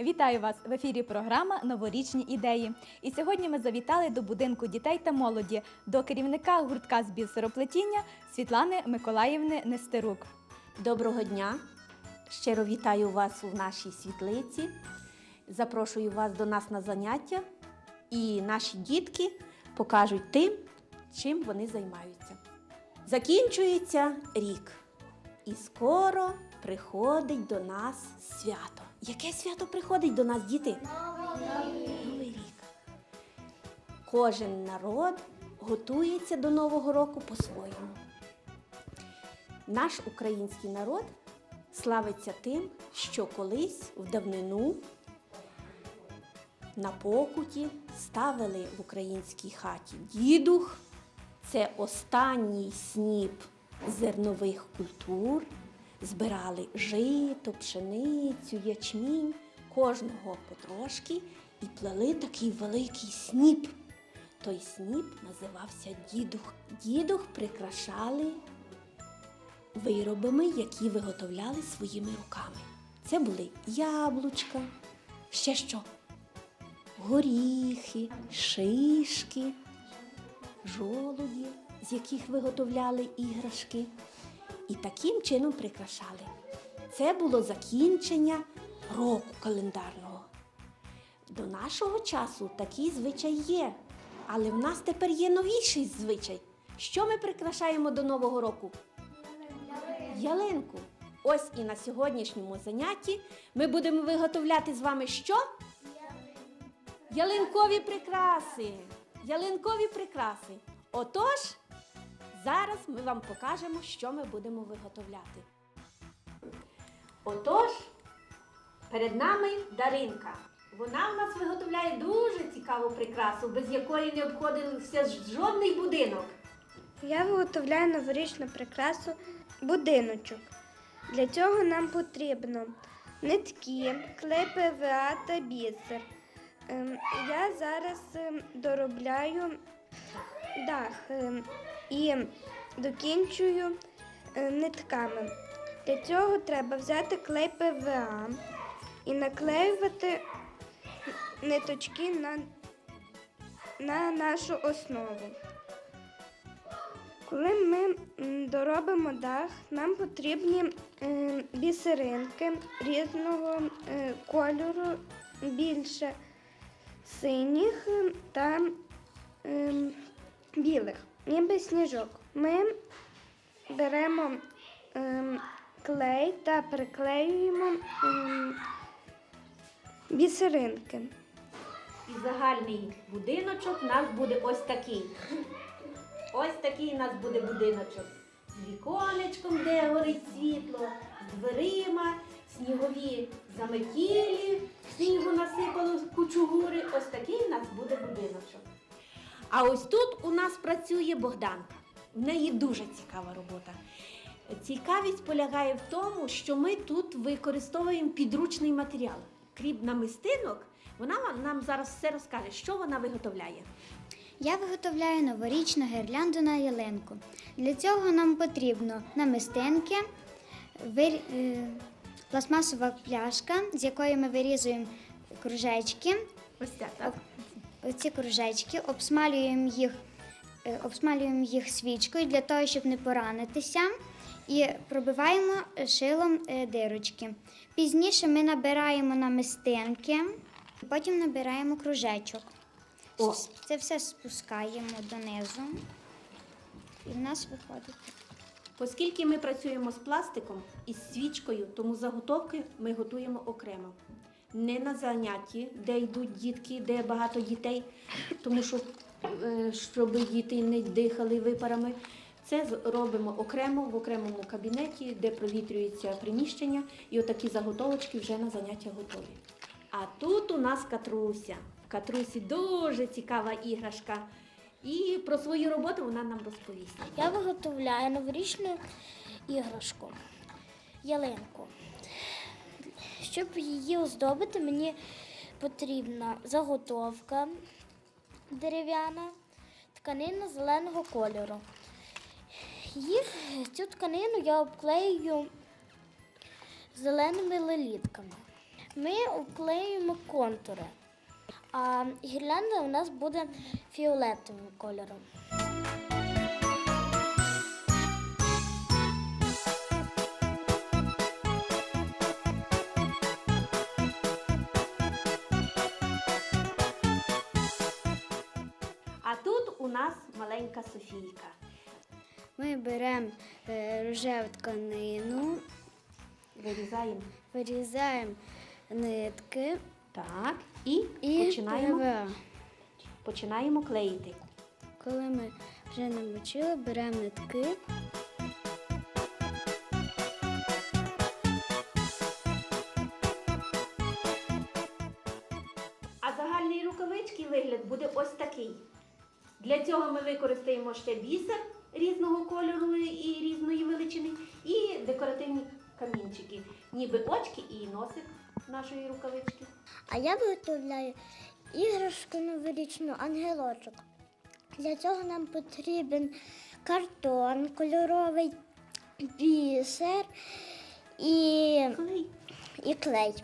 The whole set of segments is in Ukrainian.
Вітаю вас в ефірі. Програма Новорічні ідеї. І сьогодні ми завітали до будинку дітей та молоді до керівника гуртка з бісероплетіння Світлани Миколаївни Нестерук. Доброго дня! Щиро вітаю вас у нашій світлиці. Запрошую вас до нас на заняття. І наші дітки покажуть тим, чим вони займаються. Закінчується рік. І скоро приходить до нас свято. Яке свято приходить до нас, діти? Новий рік. Кожен народ готується до Нового року по-своєму. Наш український народ славиться тим, що колись в давнину на покуті ставили в українській хаті дідух. Це останній сніп зернових культур. Збирали жито, пшеницю, ячмінь, кожного потрошки і плели такий великий сніп. Той сніп називався дідух. Дідух прикрашали виробами, які виготовляли своїми руками. Це були яблучка, ще що? Горіхи, шишки, жолуді, з яких виготовляли іграшки. І таким чином прикрашали. Це було закінчення року календарного. До нашого часу такий звичай є, але в нас тепер є новіший звичай. Що ми прикрашаємо до Нового року? ялинку. Ось і на сьогоднішньому занятті ми будемо виготовляти з вами що? Ялинкові прикраси. Ялинкові прикраси. Отож, зараз ми вам покажемо, що ми будемо виготовляти. Отож, перед нами Даринка. Вона у нас виготовляє дуже цікаву прикрасу, без якої не обходився жодний будинок. Я виготовляю новорічну прикрасу будиночок. Для цього нам потрібно нитки, клей ПВА та бісер. Ем, Я зараз ем, доробляю дах ем, і докінчую е, нитками. Для цього треба взяти клей ПВА і наклеювати ниточки на, на нашу основу. Коли ми доробимо дах, нам потрібні е, бісеринки різного е, кольору, більше синіх та е, білих, ніби сніжок. Ми беремо е, клей та приклеюємо е, бісеринки. І загальний будиночок у нас буде ось такий. Ось такий у нас буде будиночок. З віконечком, де горить світло, з дверима, снігові заметілі, снігу насипало кучугури. Ось такий у нас буде будиночок. А ось тут у нас працює Богданка. В неї дуже цікава робота. Цікавість полягає в тому, що ми тут використовуємо підручний матеріал. Крім намистинок, вона нам зараз все розкаже, що вона виготовляє. Я виготовляю новорічну гірлянду на ялинку. Для цього нам потрібно намистинки, вир... е, пластмасова пляшка, з якої ми вирізуємо кружечки. Ось ця, так? Оці кружечки, обсмалюємо їх, е, обсмалюємо їх свічкою для того, щоб не поранитися. І пробиваємо шилом е, дирочки. Пізніше ми набираємо намистинки, потім набираємо кружечок. О. Це все спускаємо донизу. І в нас виходить. Оскільки ми працюємо з пластиком і з свічкою, тому заготовки ми готуємо окремо. Не на занятті, де йдуть дітки, де багато дітей, тому що е, щоб діти не дихали випарами. Це робимо окремо в окремому кабінеті, де провітрюється приміщення, і отакі заготовочки вже на заняття готові. А тут у нас Катруся. В Катрусі дуже цікава іграшка. І про свою роботу вона нам розповість. Я виготовляю новорічну іграшку ялинку. Щоб її оздобити, мені потрібна заготовка дерев'яна, тканина зеленого кольору. Їх, цю тканину я обклею зеленими лелітками. Ми вклеюємо контури. А гірлянда у нас буде фіолетовим кольором. Маленька Софійка. Ми беремо е, рожеву тканину, Вирізаємо вирізаємо нитки так і, і починаємо, починаємо клеїти. Коли ми вже намочили, беремо нитки. А загальний рукавички вигляд буде ось такий. Для цього ми використаємо ще бісер різного кольору і різної величини, і декоративні камінчики, ніби очки і носик нашої рукавички. А я виготовляю іграшку новорічну ангелочок. Для цього нам потрібен картон кольоровий, бісер і, Клей. і клей.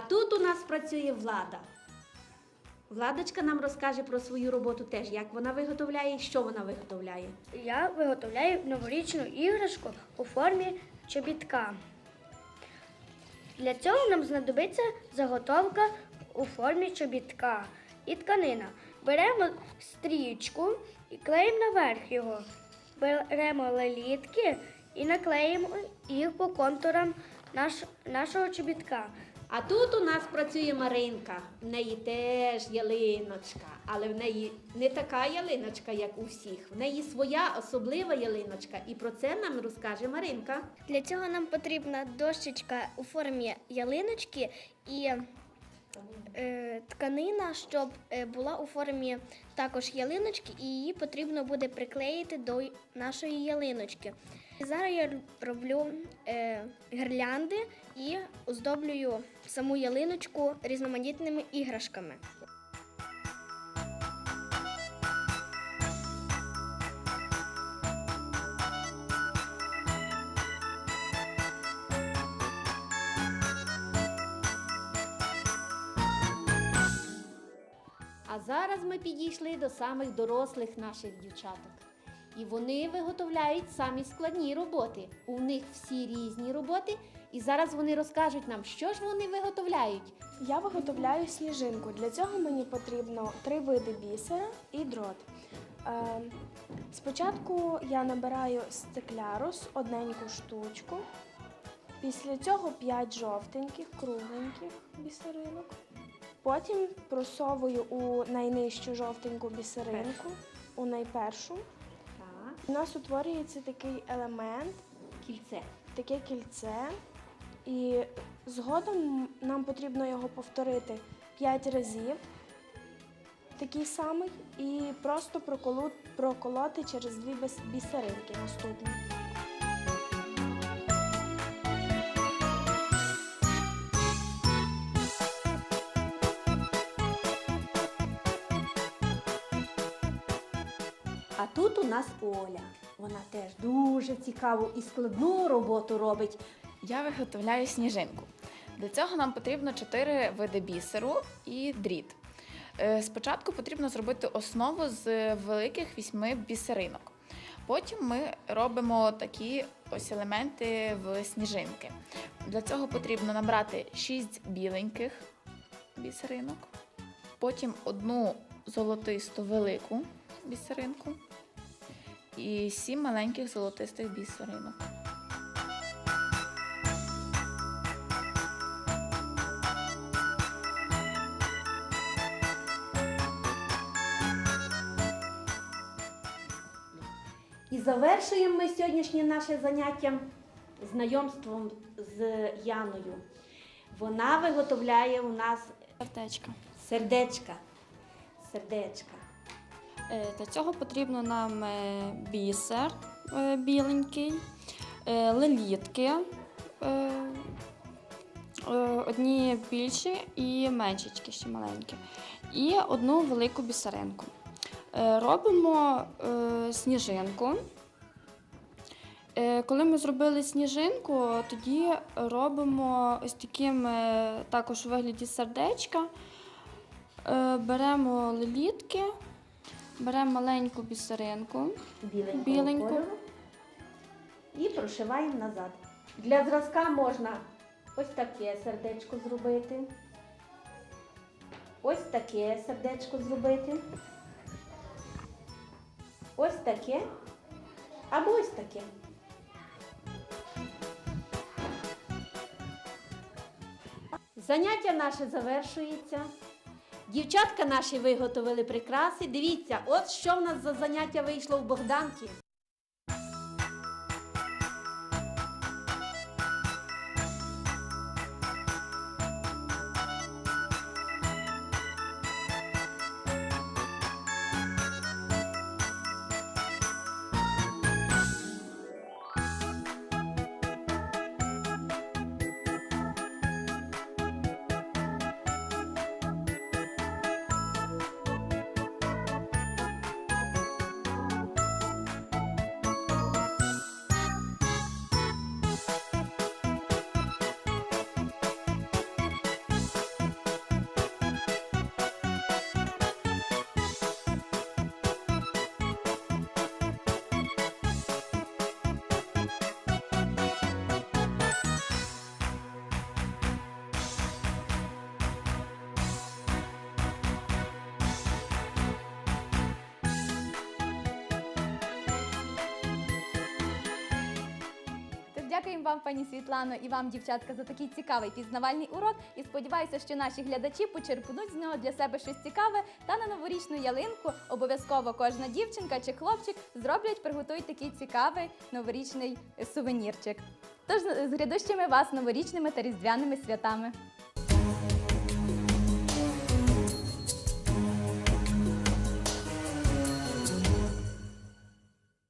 А тут у нас працює влада. Владочка нам розкаже про свою роботу теж, як вона виготовляє і що вона виготовляє. Я виготовляю новорічну іграшку у формі чобітка. Для цього нам знадобиться заготовка у формі чобітка і тканина. Беремо стрічку і клеїмо наверх його. Беремо лелітки і наклеїмо їх по контурам наш, нашого чобітка. А тут у нас працює Маринка. В неї теж ялиночка, але в неї не така ялиночка, як у всіх. В неї своя особлива ялиночка, і про це нам розкаже Маринка. Для цього нам потрібна дощечка у формі ялиночки і е, тканина, щоб е, була у формі також ялиночки, і її потрібно буде приклеїти до нашої ялиночки. Зараз я роблю е, гірлянди і оздоблюю саму ялиночку різноманітними іграшками. А зараз ми підійшли до самих дорослих наших дівчаток. І вони виготовляють самі складні роботи. У них всі різні роботи, і зараз вони розкажуть нам, що ж вони виготовляють. Я виготовляю сніжинку. Для цього мені потрібно три види бісера і дрот. Е, спочатку я набираю стеклярус, одненьку штучку. Після цього 5 жовтеньких, кругленьких бісеринок. Потім просовую у найнижчу жовтеньку бісеринку, у найпершу. У нас утворюється такий елемент, кільце. таке кільце. І згодом нам потрібно його повторити 5 разів, такий самий, і просто проколоти через дві бісеринки наступні. А тут у нас Оля. Вона теж дуже цікаву і складну роботу робить. Я виготовляю сніжинку. Для цього нам потрібно 4 види бісеру і дріт. Е, Спочатку потрібно зробити основу з великих вісьми бісеринок. Потім ми робимо такі ось елементи в сніжинки. Для цього потрібно набрати 6 біленьких бісеринок, потім одну золотисту велику бісеринку і 7 маленьких золотистих бісеринок. І завершуємо ми сьогоднішнє наше заняття знайомством з Яною. Вона виготовляє у нас Сердечка. сердечка. Сердечка. Е, Для цього потрібно нам е, бісер е, біленький, лелітки, одні більші і меншечки, ще маленькі, і одну велику бісеринку. Робимо сніжинку. Коли ми зробили сніжинку, тоді робимо ось таким також у вигляді сердечка. Беремо лелітки, беремо маленьку бісеринку. Біленького Біленьку. кольору. І прошиваємо назад. Для зразка можна ось таке сердечко зробити. Ось таке сердечко зробити. Ось таке. Або ось таке. Заняття наше завершується. Дівчатка наші виготовили прикраси. Дивіться, от що в нас за заняття вийшло в Богданки. Дякуємо вам, пані Світлано, і вам, дівчатка, за такий цікавий пізнавальний урок. І сподіваюся, що наші глядачі почерпнуть з нього для себе щось цікаве. Та на новорічну ялинку обов'язково кожна дівчинка чи хлопчик зроблять, приготують такий цікавий новорічний сувенірчик. Тож з грядущими вас новорічними та різдвяними святами.